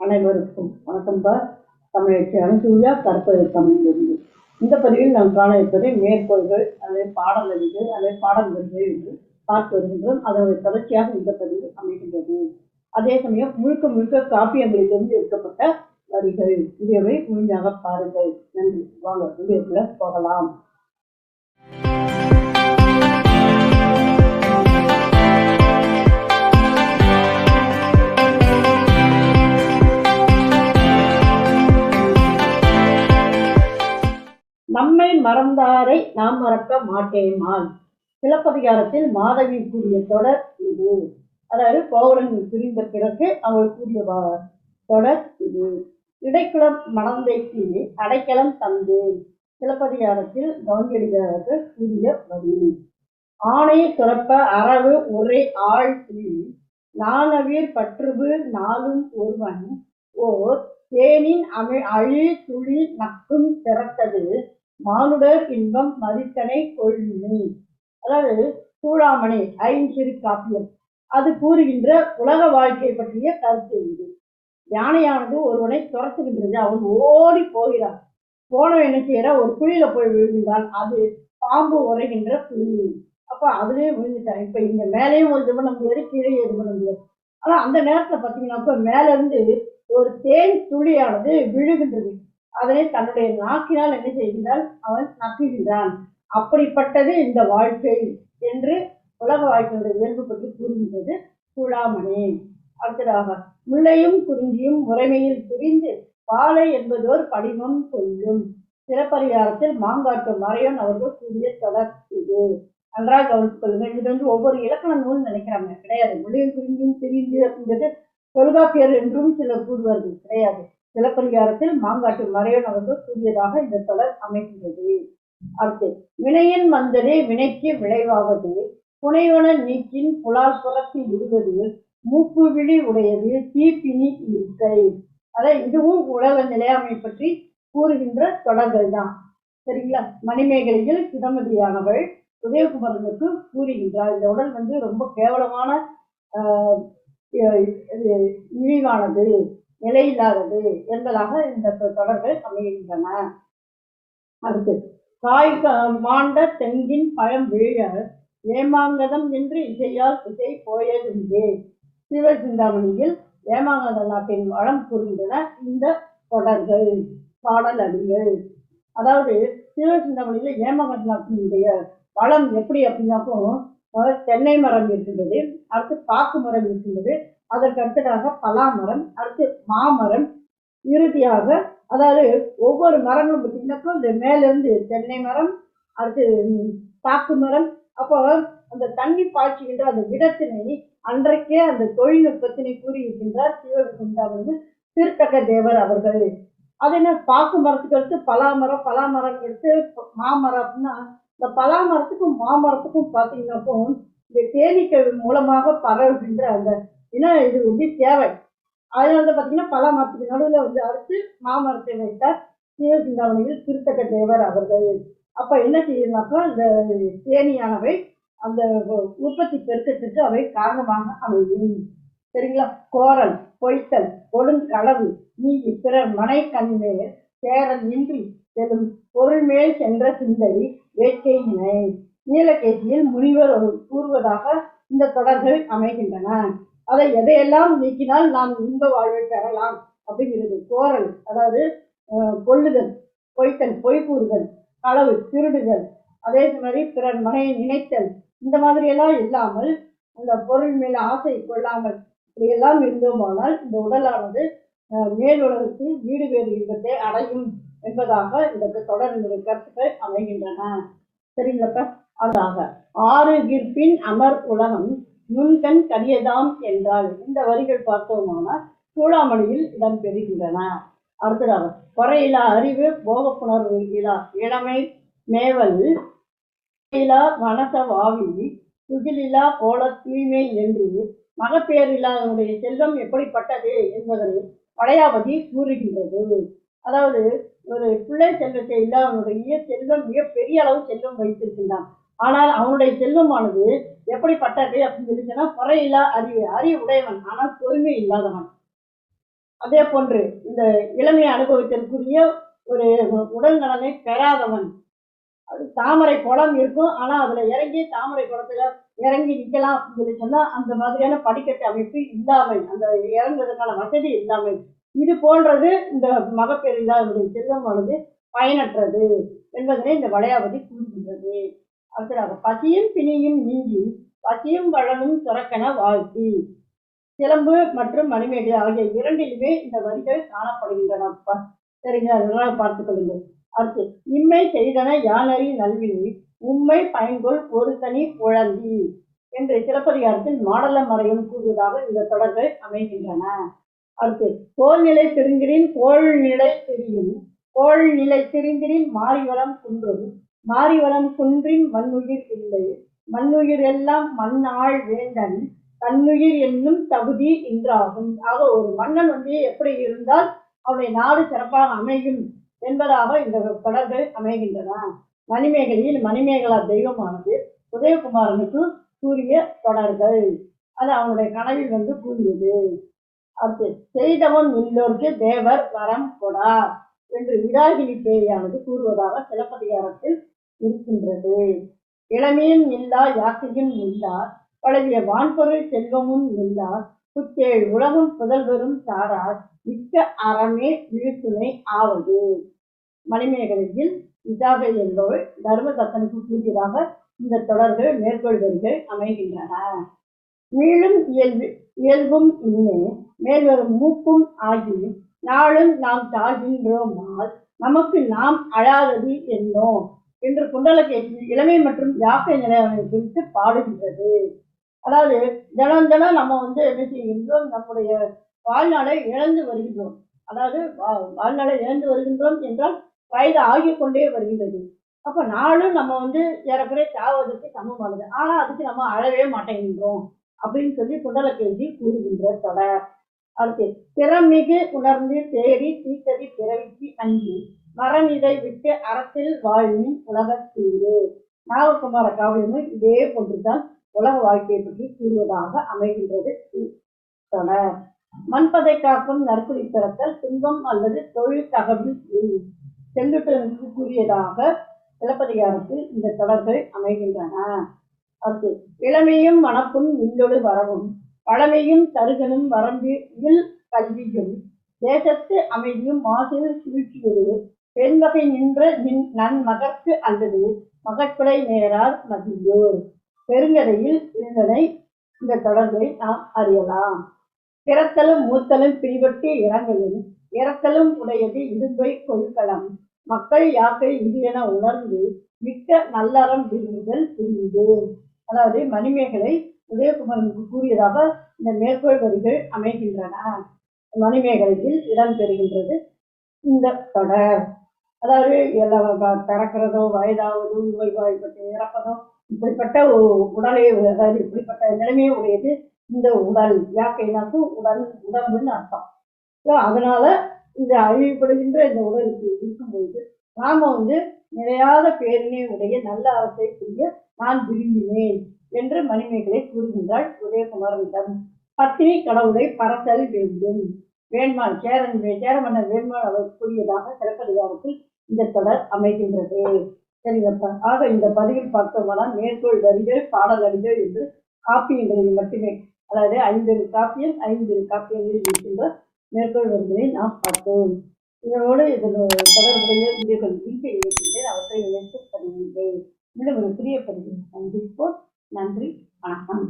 அனைவருக்கும் வணக்கம் பார் தமிழச்சி அனுசூயா கற்பது தமிழிலிருந்து. இந்த பதிவில் நாம் காண இருப்பது மேற்கோள்கள் அதை பாடல் அதே அதை பாடல் என்று பார்த்து வருகின்றோம். அதனுடைய தொடர்ச்சியாக இந்த பதிவு அமைகின்றது. அதே சமயம் முழுக்க முழுக்க காப்பியங்களிலிருந்து எடுக்கப்பட்ட வரிகள். இவையை முழுமையாக பாருங்கள். நன்றி. வாங்க வீடியோக்குள்ள போகலாம். நம்மை மறந்தாரை நாம் மறக்க மாட்டேமான் சிலப்பதிகாரத்தில் மாதவி கூறிய தொடர் இது. அதாவது கோவலன் பிரிந்த பிறகு அவள் கூறிய தொடர் இது. இடைக்குளம் மணந்தைக்கு அடைக்கலம் தந்தேன். சிலப்பதிகாரத்தில் கவுண்டியடிகாரர்கள் கூறிய வழி. ஆணையை துறப்ப அரவு ஒரே ஆள் நானவீர் பற்றுபு நாளும் ஒருவன் ஓர் தேனின் அமை அழி துளி நக்கும் திறத்தது மானுடர் இன்பம் மதித்தனை கொள்ளினி அதாவது சூடாமணி ஐஞ்சிறு காப்பியம். அது கூறுகின்ற உலக வாழ்க்கை பற்றிய கருத்து இது. யானையானது ஒருவனை துரத்துகின்றது. அவன் ஓடி போகிறான். போனவன் என்ன செய்யற ஒரு குழியில போய் விழுகின்றான். அது பாம்பு உரைகின்ற குழி. அப்ப அதுலயே விழுந்துட்டான். இப்ப இங்க மேலேயும் ஒரு இது பண்ண முடியாது கீழே இது பண்ண முடியாது ஆனா அந்த நேரத்துல பாத்தீங்கன்னா இப்ப மேல இருந்து ஒரு தேன் துளியானது விழுகின்றது. அதனை தன்னுடைய நாக்கினால் என்ன செய்கின்றான் அவன் நக்குகின்றான். அப்படிப்பட்டது இந்த வாழ்க்கை என்று உலக வாழ்க்கையுடைய இயல்பு பற்றி கூறுகின்றது குழாமணே அடுத்ததாக முல்லையும் குறிஞ்சியும் முறைமையில் பிரிந்து பாலை என்பதோர் படிமம் கொள்ளும். சிறப்பரிகாரத்தில் மாங்காட்டு மறையன் அவர்கள் கூறிய தொடர் இது. நன்றாக கவனித்துக் கொள்ளுங்கள். இது வந்து ஒவ்வொரு இலக்கண நூல் நினைக்கிறாங்க. கிடையாது. முள்ளையும் குறிஞ்சியும் பிரிந்து அப்படிங்கிறது தொல்காப்பியர் என்றும் சிலர் கூறுவார்கள். கிடையாது. சிலப்பதிகாரத்தில் மாங்காட்டு மறையன் அவர்கள் கூறியதாக இந்த தொடர் அமைகின்றது. அடுத்து வினையின் வந்ததே வினைக்கு விளைவாவது புனைவன நீக்கின் புலால் சுரத்தில் விடுவது மூப்பு விழி உடையது தீப்பினி இருக்கை அதான் இதுவும் உலக நிலையாமை பற்றி கூறுகின்ற தொடர்கள் தான் சரிங்களா? மணிமேகலையில் சிதமதியானவள் உதயகுமரனுக்கு கூறுகின்றார் இந்த உடல் வந்து ரொம்ப கேவலமான இழிவானது. நிலையில்லாதது என்பதாக இந்த தொடர்கள் அமைகின்றன. அடுத்து காய் மாண்ட தெங்கின் பழம் வீழ ஏமாங்கதம் என்று இசையால் இசை போயதுண்டே. சிவசிந்தாமணியில் ஏமாங்கத நாட்டின் வளம் கூறுகின்றன இந்த தொடர்கள். பாடல் அடிகள். அதாவது சிவசிந்தாமணியில் ஏமாங்கத நாட்டினுடைய வளம் எப்படி அப்படின்னாக்கும் தென்னை மரம் இருக்கின்றது அடுத்து பாக்கு மரம் இருக்கின்றது அதற்கு அடுத்ததாக பலா மரம் அடுத்து மாமரம் இறுதியாக அதாவது ஒவ்வொரு மரங்களும் பார்த்தீங்கன்னாக்கா இந்த மேலேருந்து தென்னை மரம் அடுத்து பாக்கு மரம். அப்போ அந்த தண்ணி பாய்ச்சுகின்ற அந்த விடத்தினை அன்றைக்கே அந்த தொழில்நுட்பத்தினை கூறியிருக்கின்றார் சிவகுந்தாவிலிருந்து திருத்தக்க தேவர் அவர்கள். அது என்ன? பாக்கு மரத்துக்கு அடுத்து பலா மரம் பலா மரம் மாமரம் அப்படின்னா இந்த பலா மரத்துக்கும் மாமரத்துக்கும் பார்த்தீங்கன்னாக்கும் இந்த தேனீக்கள் மூலமாக பரவுகின்ற அந்த ஏன்னா இது வந்து தேவை. அதனால வந்து பார்த்தீங்கன்னா பல மரத்துக்கு நடுவில் வந்து அடுத்து மாமரத்தை வைத்தார் சிவசிந்தாமணியில் திருத்தக்க தேவர் அவர்கள். அப்போ என்ன செய்யணும்னாக்கா இந்த தேனியானவை அந்த உற்பத்தி பெருக்கத்திற்கு அவை காரணமாக அமையும். சரிங்களா? கோரல் பொய்த்தல் கொடுங்களவு நீ பிறர் மனை கண்மேல் சேரல் இன்றி செல்லும் பொருள் மேல் சென்ற சிந்தை வேட்கையினை நீலகேசியில் முனிவர் கூறுவதாக இந்த தொடர்கள் அமைகின்றன. அதை எதையெல்லாம் நீக்கினால் நாம் இன்ப வாழ்வை பெறலாம் அப்படிங்கிறது. கோரல் அதாவது கொள்ளுதல் பொய்த்தல் பொய் கூறுதல் களவு திருடுதல் அதே மாதிரி பிறர் மனையை நினைத்தல் இந்த மாதிரி எல்லாம் இல்லாமல் அந்த பொருள் மேல் ஆசை கொள்ளாமல் இப்படியெல்லாம் இருந்தோமானால் இந்த உடலானது மேலுலகத்தில் வீடு வேறு இன்பத்தை அடையும் என்பதாக இந்த தொடரினுடைய கருத்துக்கள் அமைகின்றன. சரிங்களப்ப? அதாக ஆறு கிற்பின் அமர் உலகம் நுண்கண் கரியதாம் என்றால் இந்த வரிகள் பார்த்தோமானால் சூளாமணியில் இடம்பெறுகின்றன. அடுத்ததாக குறையிலா அறிவு போகப்புணர்வு இலா இளமை மேவல் இலா மனச வாவி துகிலிலா போல தூய்மை என்று மகப்பேறில்லாதவனுடைய செல்வம் எப்படிப்பட்டது என்பதை படையாபதி கூறுகின்றது. அதாவது ஒரு பிள்ளை செல்வத்தை இல்லாதவனுடைய செல்வம் மிக பெரிய அளவு செல்வம் வைத்திருக்கின்றான். ஆனால் அவனுடைய செல்வமானது எப்படிப்பட்டது அப்படின்னு சொல்லி குறையில்லா அறிவு அறிவு உடையவன் ஆனால் பொறுமை இல்லாதவன். அதே போன்று இந்த இளமை அனுபவத்திற்குரிய ஒரு உடல் நலனை பெறாதவன். அது தாமரை குளம் இருக்கும். ஆனால் அதில் இறங்கி தாமரை குளத்துல இறங்கி நிற்கலாம் அப்படின்னு சொல்லி சொன்னால் அந்த மாதிரியான படிக்கட்டு அமைப்பு இல்லாமல் அந்த இறங்குவதற்கான வசதி இல்லாமல் இது போன்றது இந்த மகப்பேறு இல்லாதவருடைய செல்வமானது பயனற்றது என்பதனை இந்த வளையாபதி கூறுகின்றது. அடுத்ததாக பசியும் பிணியும் நீங்கி பசியும் வளனும் துறக்கென வாழ்த்தி. சிலம்பு மற்றும் மணிமேடு ஆகிய இரண்டிலுமே இந்த வரிகள் காணப்படுகின்றன. சரிங்களா? நல்லா கொள்ளுங்கள். அடுத்து இம்மை செய்தன யானறி நல்வினி உம்மை பயன்கொள் ஒரு தனி குழந்தி என்று சிலப்பதிகாரத்தில் மாடல மறையும் கூறுவதாக இந்த தொடர்கள் அமைகின்றன. அடுத்து கோல்நிலை திருந்திரின் கோள்நிலை திரியும் கோள்நிலை திரிந்திரின் மாரிவளம் குன்றும் மாரிவளம் குன்றின் மண்ணுயிர் இல்லை. மண்ணுயிர் எல்லாம் மண்ணாள் வேந்தன். தன்னுயிர் என்னும் தகுதி இன்றாகும். ஆக ஒரு மன்னன் வந்து எப்படி இருந்தால் அவனுடைய நாடு சிறப்பாக அமையும் என்பதாக இந்த தொடர்கள் அமைகின்றன. மணிமேகலையில் மணிமேகலா தெய்வமானது உதயகுமாரனுக்கு கூறிய தொடர்கள். அது அவனுடைய கனவில் வந்து கூறியது. அடுத்து செய்தவன் இல்லோர்க்கு தேவர் வரம் கொடார் என்று விடாகினி தேவியானது கூறுவதாக சிலப்பதிகாரத்தில் இருக்கின்றது. இளமையும் இல்லா யாக்கையும் இல்லா பழகிய வான்பொருள் செல்வமும் இல்லா புத்தேழ் உலகம் புதல்வரும் சாரார் மிக்க அறமே விழுத்துணை ஆவது. மணிமேகலையில் இதாகை என்பவள் தர்மதத்தனுக்கு கூறியதாக இந்த தொடர்கள் மேற்கொள்வர்கள் அமைகின்றன. மீளும் இயல்பு இயல்பும் இன்னே மேல்வரும் மூப்பும் ஆகி நாளும் நாம் தாழ்கின்றோமால் நமக்கு நாம் அழாதது என்னோ? என்று குண்டலகேசி இளமை மற்றும் யாக்கை நிலையங்களை குறித்து பாடுகின்றது. அதாவது தினம் தினம் நம்ம வந்து என்ன செய்கின்றோம்? நம்முடைய வாழ்நாளை இழந்து வருகின்றோம். அதாவது வா- வாழ்நாளை இழந்து வருகின்றோம் என்றால் வயது ஆகிக் கொண்டே வருகின்றது. அப்போ நாளும் நம்ம வந்து ஏறக்குறைய சாவதற்கு சமமானது. ஆனால் அதுக்கு நம்ம அழவே மாட்டேங்கின்றோம் அப்படின்னு சொல்லி குண்டலக்கேஜி கூறுகின்ற தொடர். அடுத்து திறமிகு உணர்ந்து தேடி தீக்கதி பிறவிக்கு அஞ்சு. மரநிதை விட்டு அறத்தில் வாழும் உலகத்தீரு. நாககுமார காவியமும் இதே போன்றுதான் உலக வாழ்க்கையை பற்றி கூறுவதாக அமைகின்றது. மண்பதை காக்கும் நற்குறி பிறத்தல் துன்பம் அல்லது தொழில் தகவல் செங்குட்டனுக்கு கூறியதாக சிலப்பதிகாரத்தில் இந்த தொடர்கள் அமைகின்றன. அது இளமையும் மனப்பும் இல்லொடு வரவும் பழமையும் தருகனும் வரம்பு இல் கல்வியும் தேசத்து அமைதியும் மாசில் சூழ்ச்சியொரு பெண்வகை நின்ற நின் நன்மகற்கு அல்லது மகட்படை நேரார் மதியோர் பெருங்கதையில் இருந்ததை இந்த தொடர்பை நாம் அறியலாம். பிறத்தலும் மூத்தலும் பிரிவட்டு இறங்கலும் இறத்தலும் உடையது இரும்பை கொள்கலம் மக்கள் யாக்கை இது என உணர்ந்து மிக்க நல்லறம் விரும்புதல் புரியுது அதாவது மணிமேகலை உதயகுமாரனுக்கு கூறியதாக இந்த மேற்கோள் வரிகள் அமைகின்றன. மணிமேகலையில் இடம்பெறுகின்றது இந்த தொடர். அதாவது எல்லாம் பிறக்கிறதோ வயதாவதோ நோய்வாய்ப்பட்டு இறப்பதோ இப்படிப்பட்ட உடலை அதாவது இப்படிப்பட்ட நிலைமையை உடையது இந்த உடல் யாக்கைனாக்கும் உடல் உடம்புன்னு அர்த்தம். ஸோ அதனால இந்த அழிவுபடுகின்ற இந்த உடலுக்கு இருக்கும்போது நாம வந்து நிறையாத பேரினை உடைய நல்ல அரசை புரிய நான் விரும்பினேன் என்று மணிமேகலை கூறுகின்றாள் உதயகுமாரனிடம். பத்தினி கடவுளை பரத்தல் வேண்டும். வேண்மான் சேரன் சேரமன்னர் வேண்மான் அவர் கூறியதாக சிறப்பதிகாரத்தில் இந்த தொடர் அமைகின்றது. சரிங்கப்பா ஆக இந்த பதிவில் பார்த்தோம்னா மேற்கோள் வரிகள் பாடல் வரிகள் என்று காப்பியங்களில் மட்டுமே அதாவது ஐந்து காப்பியம் ஐந்து காப்பியங்களில் இருக்கின்ற மேற்கோள் வரிகளை நாம் பார்த்தோம் இதனோடு இதன் தொடர்புடைய வீடியோக்கள் லிங்கை இருக்கின்றேன் அவற்றை இணைத்து பதிவுகிறேன். மீண்டும் ஒரு புதிய பதிவில் சந்திப்போம். நன்றி வணக்கம்.